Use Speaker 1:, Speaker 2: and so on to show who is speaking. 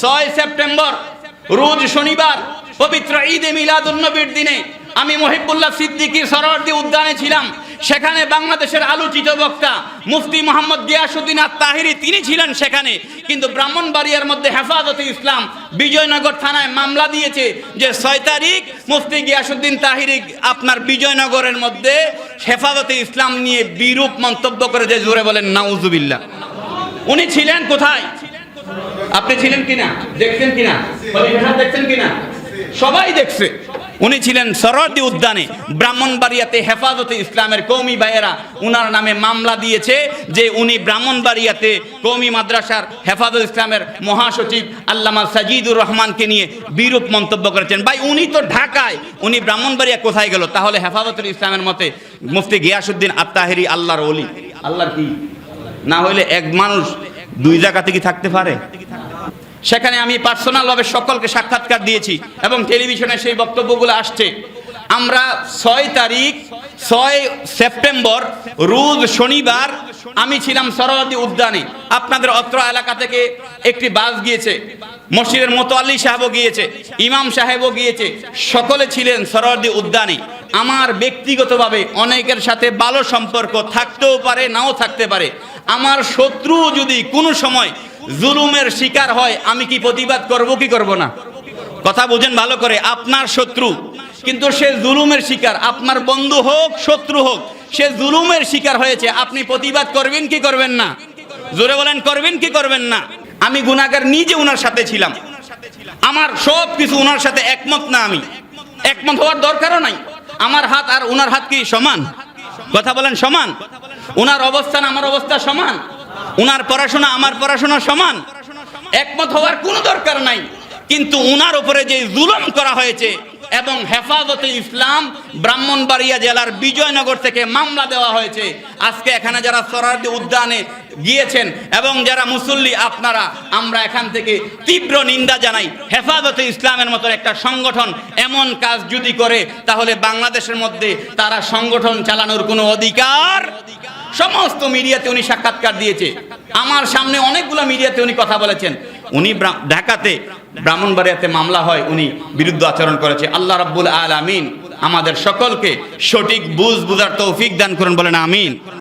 Speaker 1: ছয় সেপ্টেম্বর, রোজ শনিবার, পবিত্র ঈদে মিলাদুন্নবীর দিনে আমি মহিবুল্লাহ সিদ্দিকী সরওয়ার্দী উদ্যানে ছিলাম। সেখানে বাংলাদেশের আলোচিত বক্তা মুফতি মোহাম্মদ গিয়াসুদ্দিন আর তাহিরি তিনি ছিলেন সেখানে। কিন্তু ব্রাহ্মণবাড়িয়ার মধ্যে হেফাজতে ইসলাম বিজয়নগর থানায় মামলা দিয়েছে যে ছয় তারিখ মুফতি গিয়াসুদ্দিন তাহিরি আপনার বিজয়নগরের মধ্যে হেফাজতে ইসলাম নিয়ে বিরূপ মন্তব্য করে যে জোরে বলেন, নাউজুবিল্লাহ। উনি ছিলেন কোথায়? আপনি ছিলেন কিনা? দেখছেন কিনা? সাহেব দেখছেন কিনা? সবাই দেখছে। উনি ছিলেন সরদি উদ্যানে, ব্রাহ্মণবাড়িয়াতে হেফাজতে ইসলামের কৌমি ভাইয়েরা উনার নামে মামলা দিয়েছে যে উনি ব্রাহ্মণবাড়িয়াতে কৌমি মাদ্রাসার হেফাজত ইসলামের মহাসচিব আল্লামা সাজিদুর রহমানকে নিয়ে বিরূপ মন্তব্য করেছেন। ভাই, উনি তো ঢাকায়, উনি ব্রাহ্মণবাড়িয়া কোথায় গেল? তাহলে হেফাজতুল ইসলামের মতে মুফতি গিয়াসুদ্দিন আত্মাহেরি আল্লাহর অলি আল্লাহর কি? না হইলে এক মানুষ দুই জায়গাতে কি থাকতে পারে? সেখানে আমি পার্সোনালভাবে সকলকে সাক্ষাৎকার দিয়েছি এবং টেলিভিশনে সেই বক্তব্যগুলো আসছে। আমরা ছয় তারিখ, ছয় সেপ্টেম্বর, রোজ শনিবার আমি ছিলাম সরোয়াদি উদ্যানে। আপনাদের অত্র এলাকা থেকে একটি বাস গিয়েছে, মসজিদের মোতোয়াল্লি সাহেবও গিয়েছে, ইমাম সাহেবও গিয়েছে, সকলে ছিলেন সরোয়াদি উদ্যানে। আমার ব্যক্তিগতভাবে অনেকের সাথে ভালো সম্পর্ক থাকতেও পারে, নাও থাকতে পারে। আমার শত্রু যদি কোনো সময় জুলুমের শিকার হয়, আমি কি প্রতিবাদ করব, কি করব না? কথা বুঝেন ভালো করে, আপনার শত্রু। কিন্তু সে জুলুমের শিকার, আপনার বন্ধু হোক, শত্রু হোক, সে জুলুমের শিকার হয়েছে, আপনি প্রতিবাদ করবেন, কি করবেন না? জোরে বলেন, করবেন, কি করবেন না? আমি গুনাগার নিজে ওনার সাথে ছিলাম। আমার সব কিছু ওনার সাথে একমত না আমি। একমত হওয়ার দরকারও নাই। আমার হাত আর ওনার হাত কি সমান? কথা বলেন, সমান? ওনার অবস্থান, আমার অবস্থা সমান? ওনার পড়াশোনা আমার পড়াশোনা সমান। একমত হওয়ার কোনো দরকার নাই। কিন্তু উনার উপরে যে জুলুম করা হয়েছে এবং হেফাজতে ইসলাম ব্রাহ্মণবাড়িয়া জেলার বিজয়নগর থেকে মামলা দেওয়া হয়েছে, আজকে এখানে যারা সরারদি উদ্যানে গিয়েছেন এবং যারা মুসল্লি আপনারা, আমরা এখান থেকে তীব্র নিন্দা জানাই। হেফাজতে ইসলামের মতো একটা সংগঠন এমন কাজ যদি করে, তাহলে বাংলাদেশের মধ্যে তারা সংগঠন চালানোর কোনো অধিকার? সমস্ত মিডিয়াতে উনি সাক্ষাৎকার দিয়েছে। আমার সামনে অনেকগুলো মিডিয়াতে উনি কথা বলেছেন। উনি ঢাকাতে, ব্রাহ্মণবাড়িয়াতে মামলা হয়, উনি বিরুদ্ধ আচরণ করেছে। আল্লাহ রাব্বুল আলামিন আমাদের সকলকে সঠিক বুঝ বুঝার তৌফিক দান করেন, বলেন আমিন।